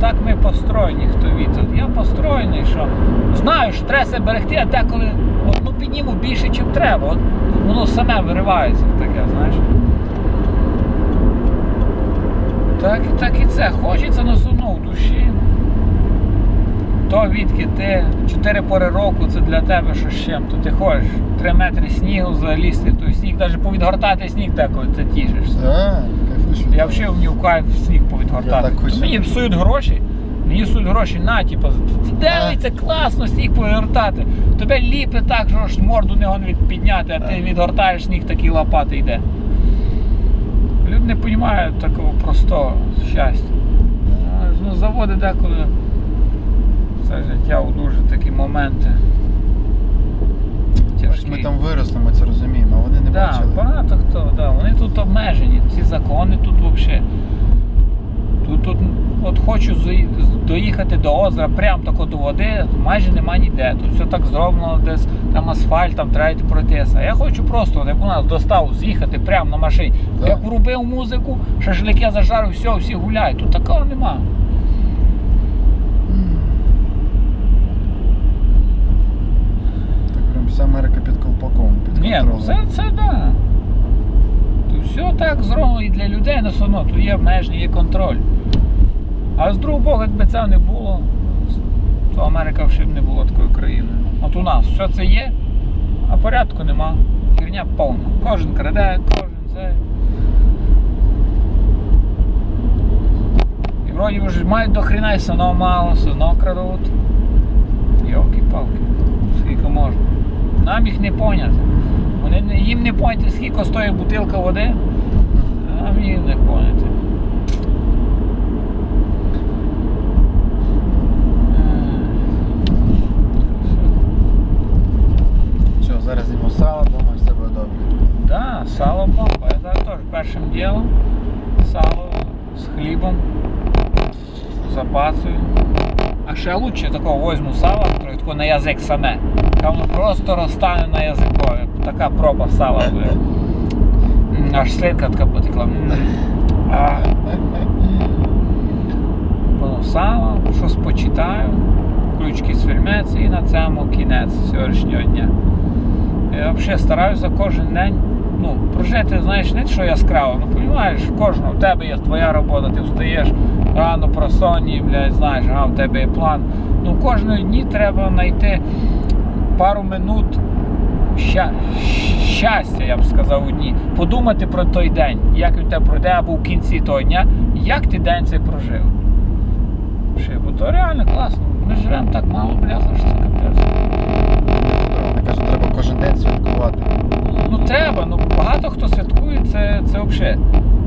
так ми построєні, хто вітер. Я построєний, що знаю, що треба себе берегти, а деколи ну, підніму більше, ніж треба. От, воно саме виривається таке, знаєш. Так, так і це. Хочеться на судно в душі. То відки ти, 4 пори року це для тебе що з чим. То ти ходиш 3 метри снігу залізти, той сніг, навіть повідгортати сніг деколи ти тішишся. Я взагалі мені в кайф сніг Я повідгортати. так хочу. Мені псують гроші, мені псують гроші на, типу, дивиться класно сніг повідгортати. Тебе ліпе так, що ж морду не підняти, а ти відгортаєш сніг, такий лопати йде. Люди не розуміють такого простого щастя. Ну, заводи деколи це життя у дуже такі моменти. Ми там виросли, ми це розуміємо, а вони не Да, бачили. Багато хто, да. Вони тут обмежені, ці закони тут взагалі. Тут, тут от хочу доїхати до озера, прямо тако до води, майже нема ніде. Тут все так зроблено, десь там асфальт, там треба йти пройтися. А я хочу просто, як у нас достав, з'їхати прямо на машині. Да. Як врубив музику, шашлики зажарив, все, всі гуляють. Тут такого нема. Так прям вся Америка під колпаком, під Ні, ну контролем. це, це да. Все так зроблено і для людей, все одно тут є обмеження, є контроль. А з другого боку, якби це не було, то Америка вже б не була такою країною. От у нас все це є, а порядку нема. Херня повна. Кожен краде, кожен це. І вроді вже мають до хрена і одно мало, одно крадуть. Йолки-палки, скільки можна. Нам їх не поняти. Вони, їм не поняти, скільки стоїть бутилка води, а їм не поняти. Що, зараз з'їмо сало, думаю, все буде добре. Да, сало бомба. Я зараз теж першим ділом сало з хлібом забацую. А ще лучше такого візьму сала, трохи тако на язик саме. Та воно просто розтане на язикові. Така проба сала буде. Аж слинка така потекла. А. Воно сало, щось почитаю, ключки з фільмець і на цьому кінець сьогоднішнього дня. Я взагалі стараюся кожен день ну, прожити, знаєш, не що яскраво, ну розумієш, кожного, в тебе є твоя робота, ти встаєш рано про соні, блядь, знаєш, а в тебе є план. Ну, кожної дні треба знайти пару минут ща- щастя, я б сказав, у дні. Подумати про той день, як він тебе пройде, або в кінці того дня, як ти день цей прожив. Бо то реально класно. Ми живемо так мало, бляха, що це капець. Вони кажуть, треба кожен день святкувати. Ну треба, ну багато хто святкує, це, це взагалі.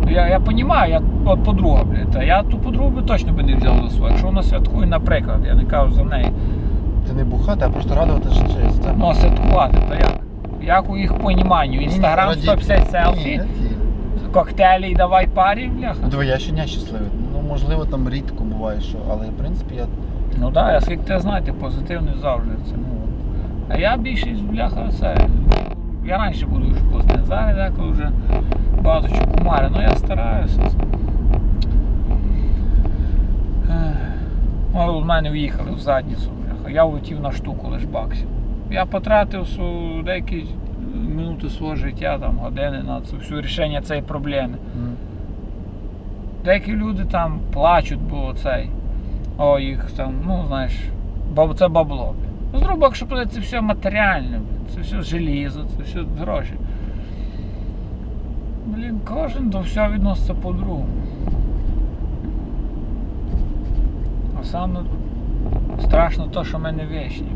Ну, Я, я розумію, я от подруга, блядь, та я ту подругу би точно би не взяв за свою. Якщо вона святкує, наприклад, я не кажу за неї. Це не бухати, а просто радувати життя. Ну а святкувати, то як? Як у їх поніманню? Інстаграм 150 селфі, не коктейлі і давай парі, бляха. Диви, я щодня щасливий. Ну, можливо, там рідко буває, що, але в принципі я. Ну так, я скільки тебе знаєте, позитивний завжди це. Ну, А я більшість, бляха, це. Я раніше буду вже позитивний, зараз деколи вже багато чого кумари, ну я стараюся. Ех. Ну, мене в'їхали в задницю, бляха. Я влетів на штуку лиш баксів. Я потратив деякі минути свого життя, там, години на це всю рішення цієї проблеми. м. Деякі люди там плачуть, бо цей. О, їх там, ну знаєш, баб- це бабло. блін. Ну, з другого боку, що подивитися, це все матеріальне, це все желізо, це все гроші. Блін, кожен до всього відноситься по-другому. А саме страшно те, що ми не вічні.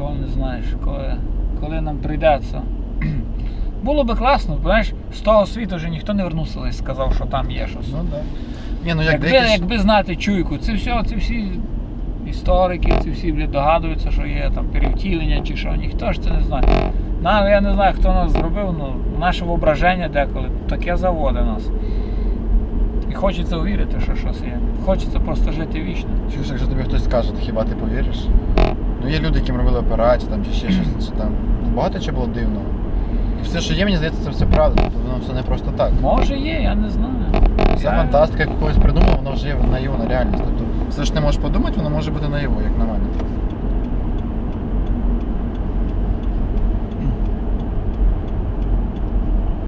Ніколи не знаєш, коли, коли нам прийдеться. Було би класно, знаєш, з того світу вже ніхто не вернувся і сказав, що там є щось. Ну. Да. Ні, ну як Якби, деякі. якби знати чуйку, це все, це всі історики, це всі блядь, догадуються, що є там перевтілення чи що, ніхто ж це не знає. Нам, я не знаю, хто нас зробив, ну наше воображення деколи таке заводить нас. І хочеться увірити, що щось є. Хочеться просто жити вічно. Чуєш, якщо тобі хтось скаже, то хіба ти повіриш? Ну є люди, яким робили операції там, чи ще щось, чи там. Багато чого було дивного. І все, що є, мені здається, це все правда. Тобто воно все не просто так. Може є, я не знаю. Вся реально. фантастика, яку когось придумав, воно вже є наївна реальність. Тобто все, що ти можеш подумати, воно може бути наяву, як на мене.